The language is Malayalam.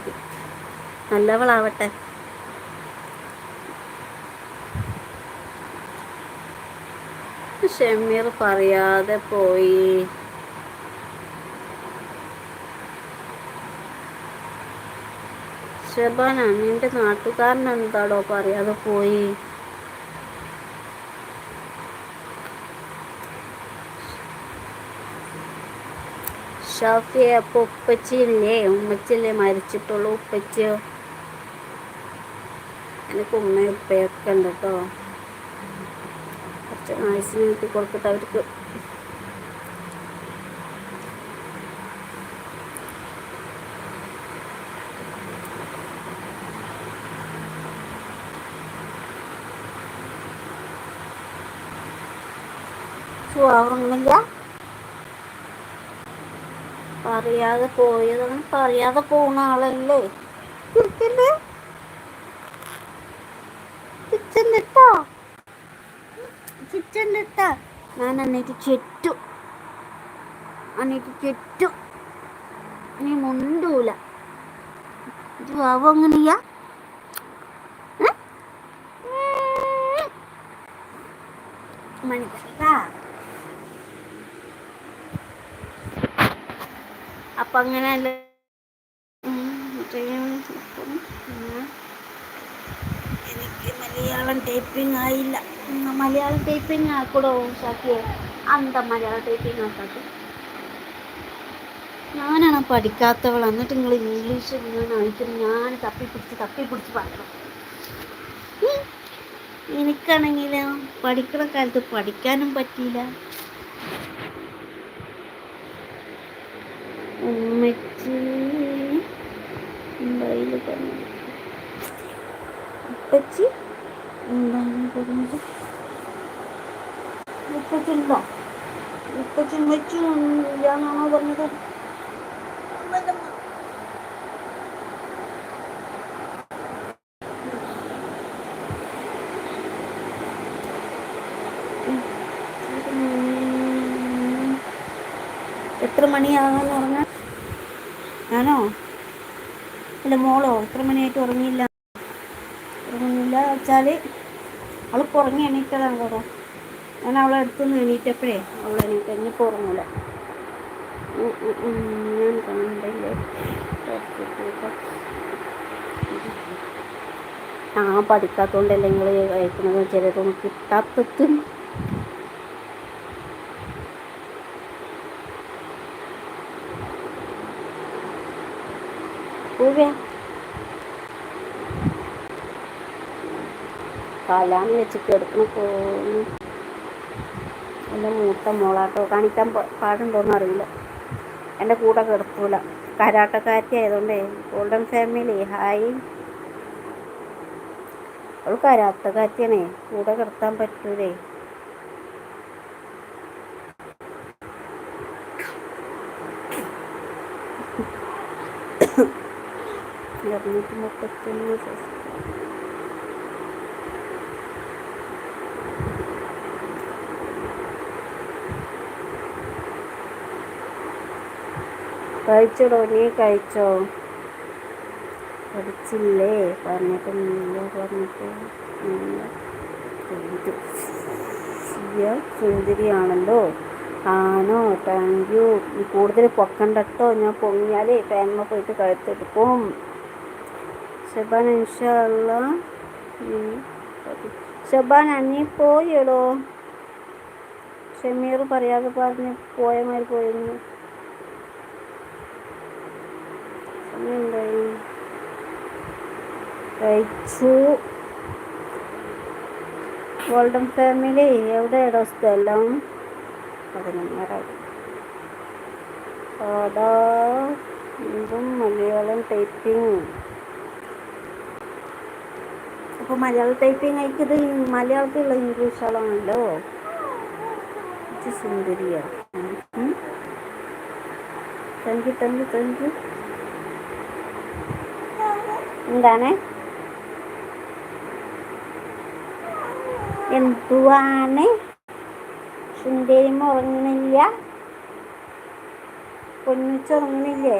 മതി നല്ലവളാവട്ടെ. ഷമീർ പറയാതെ പോയി. ഷബാന നിന്റെ നാട്ടുകാരനെന്താടോ പറയാതെ പോയി? ഷാഫി അപ്പോൾ ഉപ്പച്ചിയില്ലേ? ഉമ്മച്ചില്ലേ മരിച്ചിട്ടുള്ളൂ ഉപ്പച്ചിയോ എനിക്ക് ഉമ്മയും ഉപ്പയൊക്കെ ഉണ്ട് കേട്ടോ കുറച്ച് ആയുസിന് കിട്ടി കൊടുക്കട്ടെ അവർക്ക്. ഉറങ്ങുന്നില്ല? പറയാതെ പോയതും പറയാതെ പോണ ആളല്ലേ? ചിരിക്കല്ലേ ഞാൻ അന്നേക്ക് ചെറ്റു. അന്നേക്ക് ചെറ്റു. നീ മുണ്ടൂല. ജാവ അങ്ങനെയാ മണിക്കട്ടാ അപ്പം അങ്ങനെ എനിക്ക് മലയാളം ടൈപ്പിംഗ് ആയില്ല. മലയാളം ടൈപ്പിംഗ് ആക്കൂടോ ഷാക്കിയെ? അന്ത മലയാളം ടൈപ്പിംഗ് ആക്കാത്ത ഞാനാണ് പഠിക്കാത്തവൾ എന്നിട്ട് നിങ്ങൾ ഇംഗ്ലീഷ് ഇങ്ങനെ അയക്കുന്നു ഞാൻ തപ്പിപ്പിടിച്ച് തപ്പിപ്പിടിച്ച് പറയണം എനിക്കാണെങ്കിൽ പഠിക്കുന്ന കാലത്ത് പഠിക്കാനും പറ്റിയില്ല. ഉമ്മച്ചി എന്തായാലും പറഞ്ഞു ഉപ്പച്ചി എന്താണ് പറഞ്ഞത് ഉപ്പച്ചുണ്ടോ ഉപ്പച്ചി ഉമ്മച്ചി ഇല്ലാന്നാണോ പറഞ്ഞത് എത്ര മണിയാകാന്ന് പറഞ്ഞാൽ ഞാനോ? അല്ല മോളോ? എത്ര മണിയായിട്ട് ഉറങ്ങിയില്ല. ഉറങ്ങുന്നില്ല വെച്ചാൽ അവൾ കുറങ്ങി എണീറ്റതാണ് കേട്ടോ. ഞാൻ അവളെ അടുത്തുനിന്ന് എണീറ്റപ്പോഴേ അവൾ എണീറ്റ്. ഇനിയിപ്പോൾ ഉറങ്ങൂല. ഞാൻ കണ്ടില്ലേ? ഞാൻ പഠിക്കാത്തതുകൊണ്ടല്ലേ നിങ്ങൾ കഴിക്കുന്നത് ചിലതൊന്നും കിട്ടാത്തതും. പൂവ്യ കാലാന്ന് വെച്ച് കിടക്കണ പോകുന്നു എന്റെ മൂത്ത മോളാട്ടോ കാണിക്കാൻ പാടുണ്ടോയെന്ന് അറിയില്ല. എന്റെ കൂടെ കിടക്കൂല. കരാട്ടക്കാരി ആയതുകൊണ്ടേ ഗോൾഡൻ ഫാമിലി ഹായ്. അവൾ കരാട്ടക്കാരത്തിയാണേ കൂടെ കിടത്താൻ പറ്റൂലേ. ഇരുന്നൂറ്റി മുപ്പത്തൊന്ന് കഴിച്ചോടോ? നീ കഴിച്ചോ? പഠിച്ചില്ലേ? പറഞ്ഞിട്ട് നീല പറഞ്ഞിട്ട് സുന്ദരിയാണല്ലോ. ആണോ? Thank you. കൂടുതൽ പൊക്കണ്ടട്ടോ? ഞാൻ പൊങ്ങിയാലേ ഫാൻമ പോയിട്ട് കഴുത്തെടുക്കും. ഷബാൻ ഇൻഷല്ല ഷബാൻ നീ പോയടോ? ഷമീർ പറയാതെ പറഞ്ഞ് പോയ മാതിരി പോയിരുന്നു. കഴിച്ചു. ഗോൾഡൻ ഫാമിലി എവിടെയാടോ സ്ഥലം? പതിനൊന്നര അതാ ഇതും മലയാളം ടൈപ്പിംഗ്. അപ്പോൾ മലയാള ടൈപ്പിംഗ് ആയിക്കത് മലയാളത്തിലുള്ള ഇംഗ്ലീഷുകളാണല്ലോ. സുന്ദരിയാ. Thank you thank you thank you എന്താണ്? എന്തുവാണ്? സുന്ദരിമ ഉറങ്ങുന്നില്ല. പൊന്നിച്ചുറങ്ങുന്നില്ലേ